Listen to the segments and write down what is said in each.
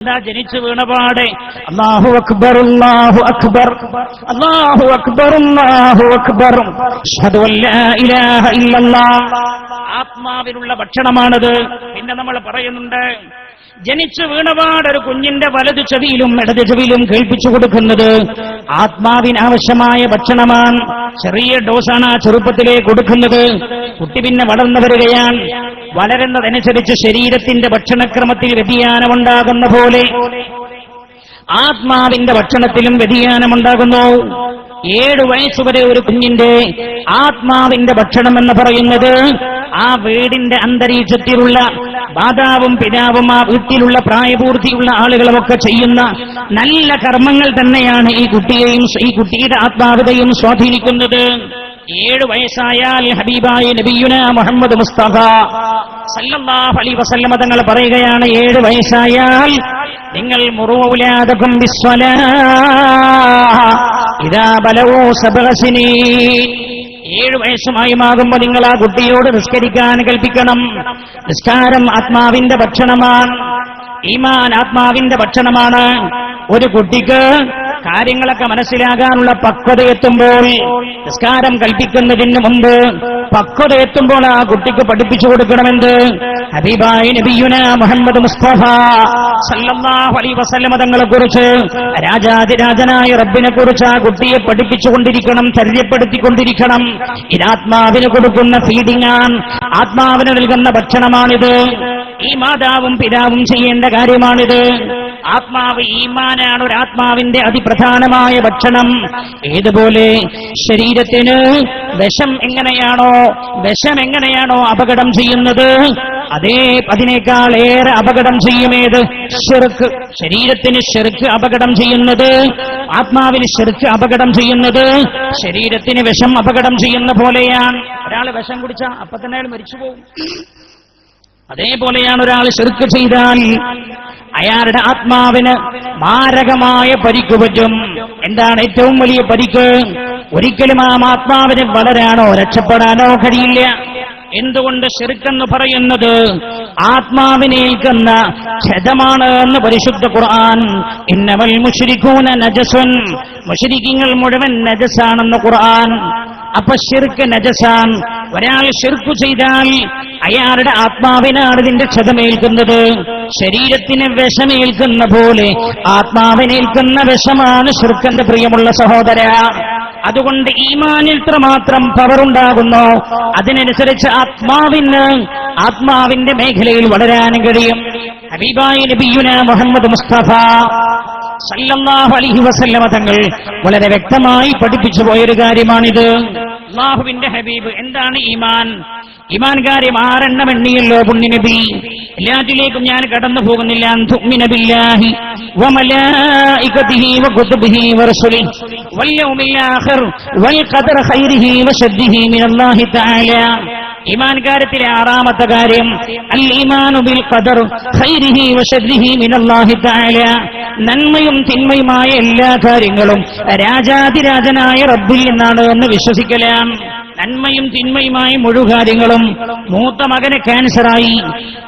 ജനിച്ചു വീണപാടെ അള്ളാഹു അക്ബർ അല്ലാഹു അക്ബർ. അല്ലാഹു അക്ബർ അല്ലാഹു അക്ബർ. ഇലാഹ ഇല്ലല്ലാഹ് ആത്മാവിനുള്ള ഭക്ഷണമാണത്. പിന്നെ നമ്മൾ പറയുന്നുണ്ട് ജനിച്ചു വീണപാടൊരു കുഞ്ഞിന്റെ വലതു ചെവിയിലും ഇടതു ചെവിയിലും കേൾപ്പിച്ചു കൊടുക്കുന്നത്. ആത്മാവിനാവശ്യമായ ഭക്ഷണമാണ്. ചെറിയ ഡോസാണ് ആ ചെറുപ്പത്തിലേ കൊടുക്കുന്നത്. കുട്ടി പിന്നെ വളർന്നു വരികയാണ്. വളരുന്നതനുസരിച്ച് ശരീരത്തിന്റെ ഭക്ഷണക്രമത്തിൽ വ്യതിയാനമുണ്ടാകുന്ന പോലെ. ആത്മാവിന്റെ ഭക്ഷണത്തിലും വ്യതിയാനമുണ്ടാകുന്നു. ഏഴു വയസ്സുവരെ ഒരു കുഞ്ഞിന്റെ ആത്മാവിന്റെ ഭക്ഷണം എന്ന് പറയുന്നത് ആ വീടിന്റെ അന്തരീക്ഷത്തിലുള്ള മാതാവും പിതാവും ആ വീട്ടിലുള്ള പ്രായപൂർത്തിയുള്ള ആളുകളുമൊക്കെ ചെയ്യുന്ന നല്ല കർമ്മങ്ങൾ തന്നെയാണ് ഈ കുട്ടിയെയും ഈ കുട്ടിയുടെ ആത്മാവിനെയും സ്വാധീനിക്കുന്നത്. ഏഴ് വയസ്സായാൽ ഹബീബായ നബിയുന മുഹമ്മദ് മുസ്തഫ സല്ലല്ലാഹു അലൈഹി വസല്ലമ തങ്ങൾ പറയുകയാണ് ഏഴ് വയസ്സായാൽ നിങ്ങൾ മുറുവൗലാദകും വിസ്വല ഇതാ ബലവോ സബഅസിനീ ഏഴ് വയസ്സുമായുമാകുമ്പോ നിങ്ങൾ ആ കുട്ടിയോട് നിസ്കരിക്കാൻ കൽപ്പിക്കണം. നിസ്കാരം ആത്മാവിന്റെ ഭക്ഷണമാണ്. ഈമാൻ ആത്മാവിന്റെ ഭക്ഷണമാണ്. ഒരു കുട്ടിക്ക് കാര്യങ്ങളൊക്കെ മനസ്സിലാകാനുള്ള പക്വത എത്തുമ്പോൾ നിസ്കാരം കൽപ്പിക്കുന്നതിന് മുമ്പ് പക്വത എത്തുമ്പോൾ ആ കുട്ടിക്ക് പഠിപ്പിച്ചു കൊടുക്കണമെന്ന് ഹബീബായ മുഹമ്മദ് മുസ്തഫ സല്ലല്ലാഹു അലൈഹി വസല്ലമ തങ്ങളെ കുറിച്ച് രാജാതിരാജനായ റബ്ബിനെ കുറിച്ച് ആ കുട്ടിയെ പഠിപ്പിച്ചുകൊണ്ടിരിക്കണം ചര്യപ്പെടുത്തിക്കൊണ്ടിരിക്കണം ഇതാത്മാവിന് കൊടുക്കുന്ന ഫീഡിംഗ് ആണ്. ആത്മാവിന് നൽകുന്ന ഭക്ഷണമാണിത്. ഈ മാതാവും പിതാവും ചെയ്യേണ്ട കാര്യമാണിത്. ആത്മാവ് ഈമാനാണ് ഒരു ആത്മാവിന്റെ അതിപ്രധാനമായ ഭക്ഷണം. ഏതുപോലെ? ശരീരത്തിന് വിഷം എങ്ങനെയാണോ വിഷം എങ്ങനെയാണോ അപകടം ചെയ്യുന്നത്? അതേ അതിനേക്കാൾ ഏറെ അപകടം ചെയ്യുമേത്? ഷെറുക്ക്. ശരീരത്തിന് ഷെറുക്ക് അപകടം ചെയ്യുന്നത്. ആത്മാവിന് ഷെറുക്ക് അപകടം ചെയ്യുന്നത്. ശരീരത്തിന് വിഷം അപകടം ചെയ്യുന്ന പോലെയാണ്. ഒരാൾ വിഷം കുടിച്ച അപ്പൊ തന്നെ അയാൾ മരിച്ചു പോകും അതേപോലെയാണ് ഒരാൾ ശിർക്ക് ചെയ്താൽ അയാളുടെ ആത്മാവിന് മാരകമായ പരിക്ക് പറ്റും. എന്താണ് ഏറ്റവും വലിയ പരിക്ക്? ഒരിക്കലും ആ ആത്മാവിന് വളരാനോ രക്ഷപ്പെടാനോ കഴിയില്ല. എന്തുകൊണ്ട് ശിർക്കെന്ന് പറയുന്നത്? ആത്മാവിനേൽക്കുന്ന ക്ഷതമാണ് എന്ന് പരിശുദ്ധ ഖുർആൻ. ഇന്നവൽ മുഷരിഖൂന നജസുൻ. മുഷരിഖിങ്ങൾ മുഴുവൻ നജസാണെന്ന് ഖുർആൻ. അപ്പൊ ഷിർക്ക് നജസാൻ ഒരാൾ ഷിർക്ക് ചെയ്താൽ അയാളുടെ ആത്മാവിനാണ് ഇതിന്റെ ക്ഷതമേൽക്കുന്നത് ശരീരത്തിന് വിഷമേൽക്കുന്ന പോലെ ആത്മാവിനേൽക്കുന്ന വിഷമാണ് ഷിർക്കന്റെ പ്രിയമുള്ള സഹോദര. അതുകൊണ്ട് ഈമാനിൽ മാത്രം പവർ ഉണ്ടാകുന്നു. അതിനനുസരിച്ച് ആത്മാവിന് ആത്മാവിന്റെ മേഖലയിൽ വളരാനും കഴിയും. ഹബീബായി നബിയുന മുഹമ്മദ് മുസ്തഫ സല്ലല്ലാഹു അലൈഹി വസല്ലമ തങ്ങൾ വളരെ വ്യക്തമായി പഠിപ്പിച്ചു പോയൊരു കാര്യമാണിത്. അള്ളാഹുവിന്റെ ഹബീബ് എന്താണ് ഈമാൻ? ഇമാൻ കാര്യം ആരെണ്ണം എണ്ണിയല്ലോ പുണ്യനബി. എല്ലാറ്റിലേക്കും ഞാൻ കടന്നു പോകുന്നില്ല തുഅ്മിന وكتبه ورسله واليوم الآخر والقدر خيره وشده من الله تعالى. ഈമാൻ കാര്യത്തിലെ ആറാമത്തെ കാര്യം അൽ ഇമാനു ബിൽ ഖദർ ഖൈരിഹി വശദ്ദിഹി മിനല്ലാഹി തആല. നന്മയും തിന്മയുമായ എല്ലാ കാര്യങ്ങളും രാജാതിരാജനായ റബ്ബിൽ നിന്നാണ് എന്ന് വിശ്വസിക്കലാണ്. നന്മയും തിന്മയുമായ മുഴു കാര്യങ്ങളും മൂത്ത മകന് ക്യാൻസറായി.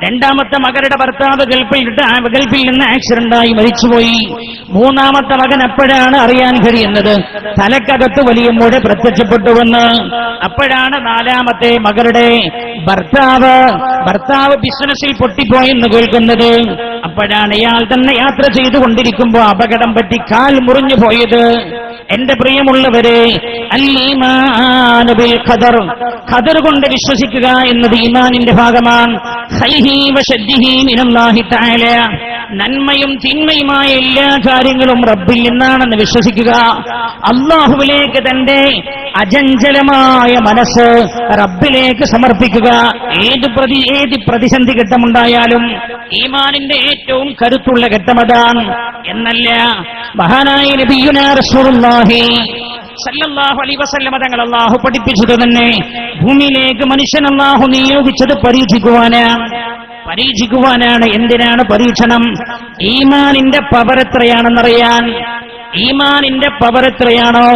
രണ്ടാമത്തെ മകരുടെ ഭർത്താവ് ഗൾഫിൽ ഗൾഫിൽ നിന്ന് ആക്സിഡന്റായി മരിച്ചുപോയി. മൂന്നാമത്തെ മകൻ അപ്പോഴാണ് അറിയാൻ കഴിയുന്നത് തലക്കകത്ത് വലിയ മുഴ പ്രത്യക്ഷപ്പെട്ടുവെന്ന്. അപ്പോഴാണ് നാലാമത്തെ മകളുടെ ഭർത്താവ് ഭർത്താവ് ബിസിനസ്സിൽ പൊട്ടിപ്പോയെന്ന് കേൾക്കുന്നത്. അപ്പോഴാണ് ഇയാൾ തന്നെ യാത്ര ചെയ്തുകൊണ്ടിരിക്കുമ്പോ അപകടം പറ്റി കാൽ മുറിഞ്ഞു പോയത്. എന്റെ പ്രിയമുള്ളവരെ ഖദർ. ഖദർ കൊണ്ട് വിശ്വസിക്കുക എന്നത് ഈമാനിന്റെ ഭാഗമാണ്. നന്മയും തിന്മയുമായ എല്ലാ കാര്യങ്ങളും റബ്ബിൽ നിന്നാണെന്ന് വിശ്വസിക്കുക. അള്ളാഹുവിലേക്ക് തന്റെ അജഞ്ചലമായ മനസ്സ് റബ്ബിലേക്ക് സമർപ്പിക്കുക. ഏത് പ്രതി ഏത് പ്രതിസന്ധി ഘട്ടമുണ്ടായാലും ഈമാനിന്റെ ഏറ്റവും കരുത്തുള്ള ഘട്ടമതാണ് എന്നല്ല മഹാനായ നബിയുന റസൂലുള്ളാഹി സല്ലല്ലാഹു അലൈഹി വസല്ലമ തങ്ങൾ അല്ലാഹു പഠിപ്പിച്ചത് തന്നെ ഭൂമിയിലേക്ക് മനുഷ്യൻ അള്ളാഹു നിയോഗിച്ചത് പരീക്ഷിക്കുവാനാണ്. പരീക്ഷിക്കുവാനാണ് എന്തിനാണ് പരീക്ഷണം? ഈമാനിന്റെ പവർ എത്രയാണെന്നറിയാൻ ഈമാനിന്റെ പവർ എത്രയാണോ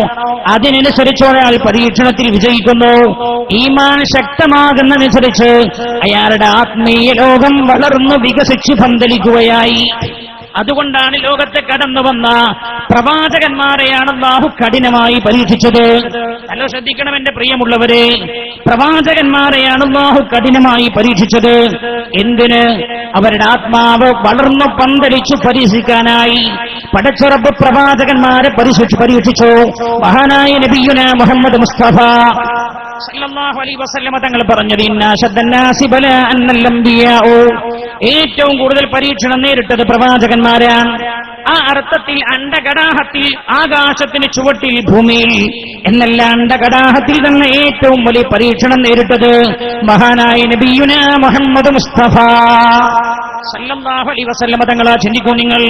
അതിനനുസരിച്ച് ഒരാൾ പരീക്ഷണത്തിൽ വിജയിക്കുന്നു. ഈമാൻ ശക്തമാകുന്നതനുസരിച്ച് അയാളുടെ ആത്മീയ ലോകം വളർന്നു വികസിച്ച് പന്തലിക്കുകയായി. അതുകൊണ്ടാണ് ലോകത്തെ കടന്നു വന്ന പ്രവാചകന്മാരെയാണ് അള്ളാഹു കഠിനമായി പരീക്ഷിച്ചത്. നല്ല ശ്രദ്ധിക്കണം എന്റെ പ്രിയമുള്ളവരെ. പ്രവാചകന്മാരെയാണ് അള്ളാഹു കഠിനമായി പരീക്ഷിച്ചത്. എന്തിന്? അവരുടെ ആത്മാവ് വളർന്നു പന്തലിച്ചു പരീക്ഷിക്കാനായി. പടച്ചുറപ്പ് പ്രവാചകന്മാരെ പരീക്ഷിച്ചു പരീക്ഷിച്ചു. മഹാനായ നബിയുന മുഹമ്മദ് മുസ്തഫ സല്ലല്ലാഹു അലൈഹി വസല്ലമ തങ്ങൾ പറഞ്ഞത് ഏറ്റവും കൂടുതൽ പരീക്ഷണം നേരിട്ടത് പ്രവാചകന്മാരാണ് ആ അർത്ഥത്തിൽ അണ്ടകടാഹത്തിൽ ആകാശത്തിന് ചുവട്ടിൽ ഭൂമിയിൽ എന്നല്ല അണ്ടകടാഹത്തിൽ തന്നെ ഏറ്റവും വലിയ പരീക്ഷണം നേരിട്ടത് മഹാനായ നബിയുന മുഹമ്മദ് മുസ്തഫ. സല്ലല്ലാഹു അലൈഹി വസല്ലമ തങ്ങളാ ചിന്തിക്കൂ നിങ്ങൾ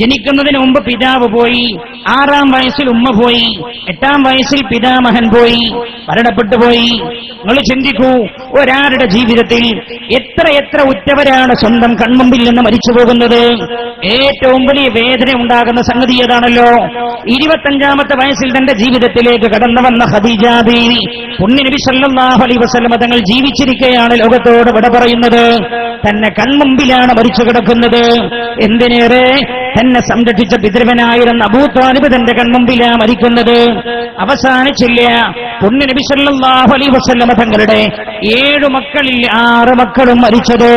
ജനിക്കുന്നതിന് മുമ്പ് പിതാവ് പോയി ആറാം വയസ്സിൽ ഉമ്മ പോയി എട്ടാം വയസ്സിൽ പിതാമഹൻ പോയി മരണപ്പെട്ടു പോയി. നിങ്ങൾ ചിന്തിക്കൂ ഒരാളുടെ ജീവിതത്തിൽ എത്ര എത്ര ഉറ്റവരാണ് സ്വന്തം കൺമുമ്പിൽ നിന്ന് മരിച്ചു പോകുന്നത്? ഏറ്റവും വലിയ വേദന ഉണ്ടാകുന്ന സംഗതി ഏതാണല്ലോ? ഇരുപത്തഞ്ചാമത്തെ വയസ്സിൽ തന്റെ ജീവിതത്തിലേക്ക് കടന്നു വന്ന ഖദീജ ബീവി പുണ്യ നബി സല്ലല്ലാഹു അലൈഹി വസല്ലമ തങ്ങൾ ജീവിച്ചിരിക്കെയാണ് ലോകത്തോട് വിട പറയുന്നത്. തന്നെ കൺമുമ്പിലാണ് മരിച്ചു കിടക്കുന്നത്. എന്തിനേറെ? തന്നെ സംരക്ഷിച്ച പിതൃവനായിരുന്ന അബൂത്താലിബ് തന്റെ കൺമുമ്പിലാ മരിക്കുന്നത്. അവസാനിച്ചില്ല. പുണ്യ നബി സല്ലല്ലാഹു അലൈഹി വസല്ലമ തങ്ങളുടെ ഏഴു മക്കളിൽ ആറ് മക്കളും മരിച്ചത്.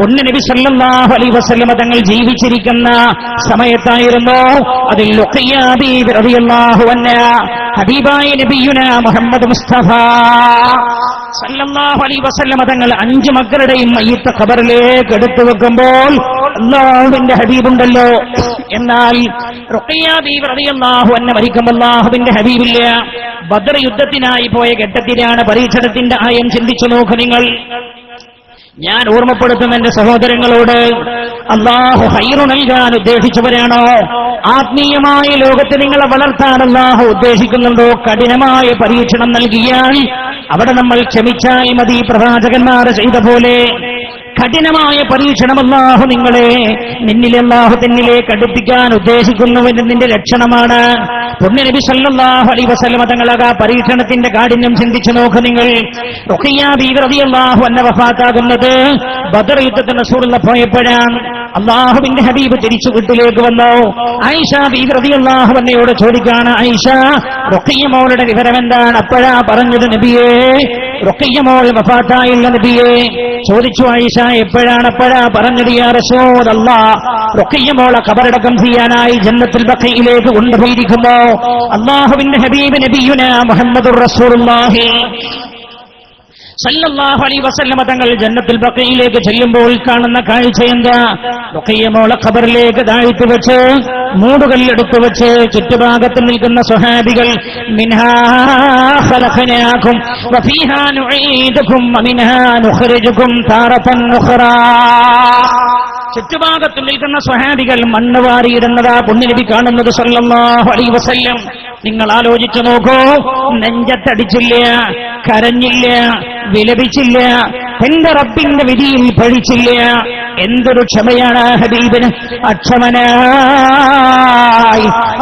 പുണ്യ നബി സല്ലല്ലാഹു അലൈഹി വസല്ലമ തങ്ങൾ ജീവിച്ചിരിക്കുന്ന സമയത്തായിരുന്നു അതിൽ ഹബീബായി നബിയുന മുഹമ്മദ് മുസ്തഫ. സല്ലല്ലാഹു അലൈഹി വസല്ലമ തങ്ങൾ അഞ്ച് മക്കളുടെയും മയ്യത്ത് ഖബറിലേക്ക് എടുത്തു വെക്കുമ്പോൾ അള്ളാഹുവിന്റെ ഹബീബുണ്ടല്ലോ. എന്നാൽ റുഖയ്യ എന്നെ മരിക്കുമ്പോൾ അള്ളാഹുവിന്റെ ഹബീബില്ല. ബദർ യുദ്ധത്തിനായി പോയ ഘട്ടത്തിലാണ് പരീക്ഷണത്തിന്റെ ആയം ചിന്തിച്ചു നോക്കു നിങ്ങൾ. ഞാൻ ഓർമ്മപ്പെടുത്തുന്ന എന്റെ സഹോദരങ്ങളോട് അള്ളാഹു ഹൈറു നൽകാൻ ഉദ്ദേശിച്ചവരാണോ? ആത്മീയമായ ലോകത്തെ നിങ്ങളെ വളർത്താൻ അള്ളാഹു ഉദ്ദേശിക്കുന്നുണ്ടോ? കഠിനമായ പരീക്ഷണം നൽകിയാൽ അവിടെ നമ്മൾ ക്ഷമിച്ചായി മതി പ്രവാചകന്മാരെ ചെയ്ത പോലെ. കഠിനമായ പരീക്ഷണം അല്ലാഹു നിങ്ങളെ നിന്നിലെ അല്ലാഹു തന്നിലേക്ക് അടുപ്പിക്കാൻ ഉദ്ദേശിക്കുന്നുവെന്നതിന്റെ ലക്ഷണമാണ്. പുണ്യനബി സല്ലല്ലാഹു അലൈഹി വസല്ലമ തങ്ങളാക പരീക്ഷണത്തിന്റെ കാഠിന്യം ചിന്തിച്ചു നോക്ക് നിങ്ങൾ. റുഖിയ എന്ന വഫാത്താകുന്നത് ബദർ യുദ്ധത്തിന് സൂറുള്ള പോയപ്പോഴാണ്. അള്ളാഹുവിന്റെ ഹബീബ് തിരിച്ചു വീട്ടിലേക്ക് വന്നോ? ഐഷ ഭീകൃതി അള്ളാഹു എന്നയോട് ചോദിക്കാണ് ഐഷ റുഖിയ മോളുടെ വിവരം എന്താണ് അപ്പോഴാ പറഞ്ഞത് നബിയേ റുഖിയ മോൾ വഫാത്തായില്ല നബിയേ ചോദിച്ചു ആയിഷ എപ്പോഴാണ് എപ്പോഴാ പറഞ്ഞത് യാ റസൂലല്ല. കബറടക്കം ചെയ്യാനായി ജന്മത്തിൽ ബക്കയിലേക്ക് കൊണ്ടുപോയിരിക്കുമോ അള്ളാഹുവിന്റെ ഹബീബ് നബിയുന മുഹമ്മദുർ റസൂലുള്ളാഹി. സല്ലല്ലാഹു അലൈഹി വസല്ലമ തങ്ങൾ ജന്നത്തുൽ ബക്കയിലേക്ക് ചെല്ലുമ്പോൾ കാണുന്ന കാഴ്ച എന്താ? ബക്കയ്യമോളെ മോളെ ഖബറിലേക്ക് താഴ്ത്തി വെച്ച് മൂടുകല്ലെടുത്തു വെച്ച് ചുറ്റുഭാഗത്ത് നിൽക്കുന്ന സ്വഹാബികൾ മിൻഹാ ഖലഖനാകും വഫീഹാ നുഈദുകും വമിൻഹാ നുഖ്രിജുകും താറതൻ ഉഖ്റാ ചുറ്റുഭാഗത്ത് നിൽക്കുന്ന സ്വഹാബികൾ മണ്ണ് വാരിയിടുന്നതാ പുണ്യനബി കാണുന്നത് സല്ലല്ലാഹു അലൈഹി വസല്ലം. നിങ്ങൾ ആലോചിച്ചു നോക്കൂ. നെഞ്ചത്തടിച്ചില്ല കരഞ്ഞില്ല വിലപിച്ചില്ല. എന്റെ റബ്ബിന്റെ വിധിയിൽ പഴിച്ചില്ല എന്തൊരു ക്ഷമയാണ് ഹബീബിന്? അക്ഷമനായി.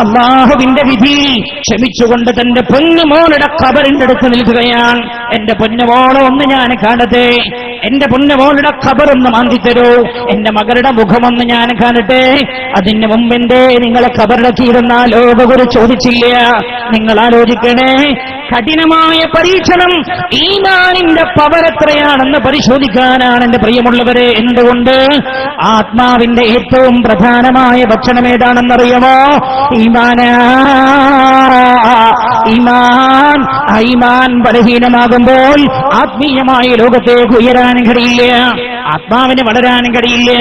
അള്ളാഹുവിന്റെ വിധി ക്ഷമിച്ചുകൊണ്ട് തന്റെ പൊന്നുമോളുടെ ഖബറിന്റെ അടുത്ത് നിൽക്കുകയാണ്. എന്റെ പൊന്നുമോളെ ഒന്ന് ഞാൻ കാണട്ടെ. എന്റെ പൊന്നുമോളുടെ ഖബറൊന്ന് മാന്തിത്തരൂ എന്റെ മകളുടെ മുഖമൊന്ന് ഞാൻ കാണട്ടെ. അതിന് മുമ്പെന്തേ നിങ്ങളെ ഖബറിടക്കിയിരുന്ന ലോകഗുരു ചോദിച്ചില്ല. നിങ്ങൾ ആലോചിക്കണേ കഠിനമായ പരീക്ഷണം ഈമാനിന്റെ പവർ എത്രയാണെന്ന് പരിശോധിക്കാനാണ് എന്റെ പ്രിയമുള്ളവരെ. എന്തുകൊണ്ട്? ആത്മാവിന്റെ ഏറ്റവും പ്രധാനമായ ഭക്ഷണം ഏതാണെന്നറിയമോ? ഈമാന ഈമാൻ ബലഹീനമാകുമ്പോൾ ആത്മീയമായ ലോകത്തേക്ക് ഉയരാനും കഴിയില്ല. ആത്മാവിന് വളരാനും കഴിയില്ല.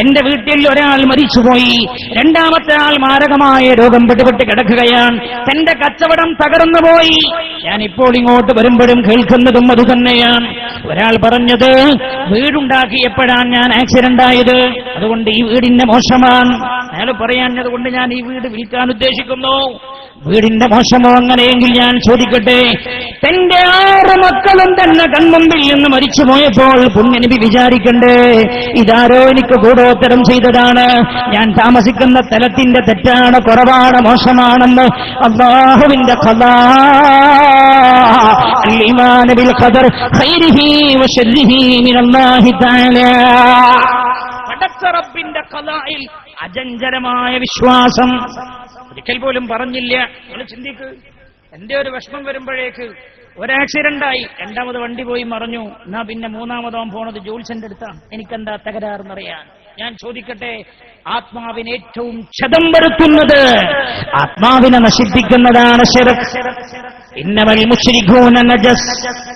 എന്റെ വീട്ടിൽ ഒരാൾ മരിച്ചുപോയി. രണ്ടാമത്തെ ആൾ മാരകമായ രോഗം പെട്ടുപെട്ട് കിടക്കുകയാണ്. തന്റെ കച്ചവടം തകർന്നു പോയി. ഞാൻ ഇപ്പോൾ ഇങ്ങോട്ട് വരുമ്പോഴും കേൾക്കുന്നതും അതുതന്നെയാണ്. ഒരാൾ പറഞ്ഞത് വീടുണ്ടാക്കിയപ്പോഴാണ് ഞാൻ ആക്സിഡന്റ് ആയത്. അതുകൊണ്ട് ഈ വീടിന്റെ മോശമാണ്. അയാൾ പറയാഞ്ഞതുകൊണ്ട് ഞാൻ ഈ വീട് വിൽക്കാൻ ഉദ്ദേശിക്കുന്നു. വീടിന്റെ മോശമോ അങ്ങനെയെങ്കിൽ ഞാൻ ചോദിക്കട്ടെ. തന്റെ ആറ് മക്കളും തന്നെ കൺമുമ്പിൽ നിന്ന് മരിച്ചു പോയപ്പോൾ പുണ്യനിപി വിചാരിക്കണ്ടേ ഇതാരോ എനിക്ക് കൂടോത്തരം ചെയ്തതാണ്. ഞാൻ താമസിക്കുന്ന തലത്തിന്റെ തെറ്റാണ് കുറവാണ് മോശമാണെന്ന് അള്ളാഹുവിന്റെ കഥ അല്ലിമാനബിൽ ഖദർ ഖൈരിഹി വശല്ലിഹി മിനല്ലാഹി തആല. പടച്ച റബ്ബിന്റെ കലായിൽ അജഞ്ചരമായ വിശ്വാസം. ഒരിക്കൽ പോലും പറഞ്ഞില്ല. നിങ്ങൾ ചിന്തിക്ക്. എന്റെ ഒരു വിഷമം വരുമ്പോഴേക്ക് ഒരു ആയി രണ്ടാമത് വണ്ടി പോയി മറിഞ്ഞു. എന്നാ പിന്നെ മൂന്നാമതോ പോണത് ജോൽസന്റെ അടുത്താണ്. എനിക്കെന്താ തകരാറെന്നറിയാൻ? ഞാൻ ചോദിക്കട്ടെ ആത്മാവിന് ഏറ്റവും ക്ഷതം വരുത്തുന്നത് ആത്മാവിനെ നശിപ്പിക്കുന്നതാണ് ശിർക്ക് ഇന്നവൽ നജസ്.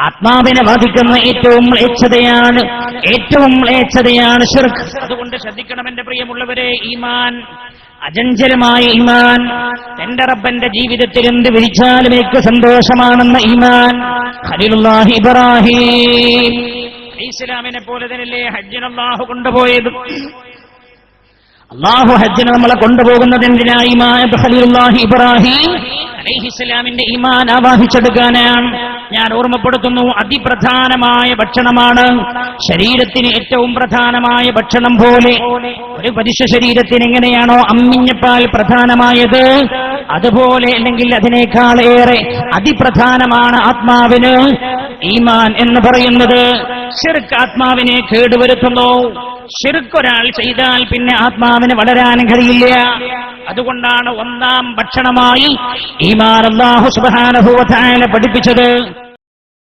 ആത്മാവിനെ ബാധിക്കുന്ന ഏറ്റവും മ്ലേച്ഛതയാണ് ഏറ്റവും മ്ലേച്ഛതയാണ് അതുകൊണ്ട് ശ്രദ്ധിക്കണം എന്റെ പ്രിയമുള്ളവരെ ഈമാൻ അജഞ്ചലമായ ഈമാൻ എന്റെ റബ്ബന്റെ ജീവിതത്തിൽ എന്ത് വിളിച്ചാലും എനിക്ക് സന്തോഷമാണെന്ന ഈമാൻ. ഖലീലുല്ലാഹി ഇബ്രാഹിം. ഇസ്ലാമിനെ പോലെ തന്നെയല്ലേ ഹജ്ജിനല്ലാഹു കൊണ്ടുപോയത്? അള്ളാഹു ഹജ്ജിന് നമ്മളെ കൊണ്ടുപോകുന്നത് എന്തിനായി ഇബ്രാഹിം? അലൈഹിസ്സലാമിന്റെ ഈമാൻ ആവാഹിച്ചെടുക്കാനാണ്. ഞാൻ ഓർമ്മപ്പെടുത്തുന്നു അതിപ്രധാനമായ ഭക്ഷണമാണ് ശരീരത്തിന് ഏറ്റവും പ്രധാനമായ ഭക്ഷണം പോലെ. ഒരു മനുഷ്യ ശരീരത്തിന് എങ്ങനെയാണോ അമ്മിഞ്ഞപ്പാൽ പ്രധാനമായത്? അതുപോലെ അല്ലെങ്കിൽ അതിനേക്കാൾ ഏറെ അതിപ്രധാനമാണ് ആത്മാവിന് ഈമാൻ എന്ന് പറയുന്നത്. ശിർക്ക് ആത്മാവിനെ കേടുവരുത്തുന്നു. ഷിർക്ക് ഒരാൾ ചെയ്താൽ പിന്നെ ആത്മാവിന് വളരാൻ കഴിയില്ല. അതുകൊണ്ടാണ് ഒന്നാം ഭക്ഷണമായി ഈമാൻ അള്ളാഹു സുബാനുഭൂവത്തായ പഠിപ്പിച്ചത്.